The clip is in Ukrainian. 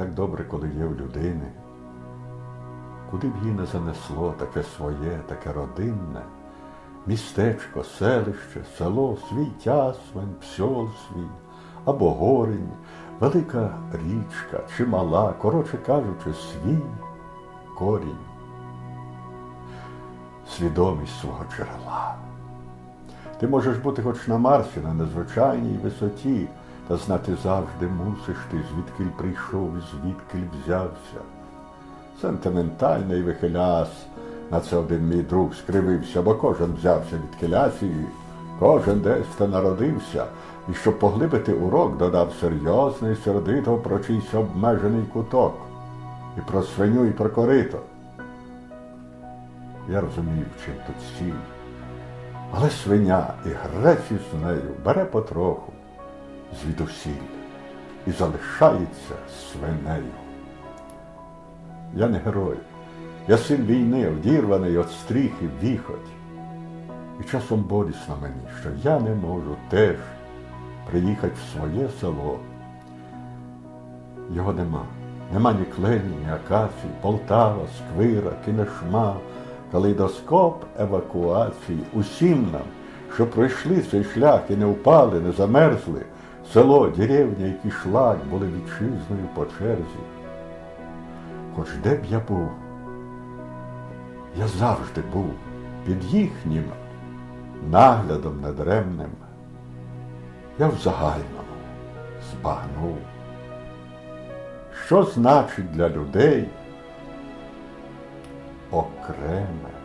як добре, коли є в людини. Куди б її не занесло таке своє, таке родинне, містечко, селище, село, свій тясмин, псьол свій, або горень, велика річка чи мала, коротше кажучи, свій корінь, свідомість свого джерела. Ти можеш бути хоч на Марсі, на незвичайній висоті, та знати завжди мусиш ти, звідкиль прийшов і звідкиль взявся. Сентиментальний вихиляс, на це один мій друг скривився, бо кожен взявся від килясії, кожен десь та народився, і щоб поглибити урок, додав серйозний, сердито про чийсь обмежений куток, і про свиню, і про корито. Я розумію, чим тут сіль. Але свиня і грець із нею бере потроху звідусіль і залишається свинею. Я не герой, я син війни, одірваний від стріхів віхоть. І часом болісно мені, що я не можу теж приїхати в своє село. Його нема. Нема ні клені, ні акацій, Полтава, Сквира, Кінешма, калейдоскоп евакуації. Усім нам, що пройшли цей шлях і не впали, не замерзли, село, деревня і кишлак були вітчизною по черзі. Хоч де б я був, я завжди був під їхнім наглядом недремним. Я в загальному збагнув, що значить для людей окреме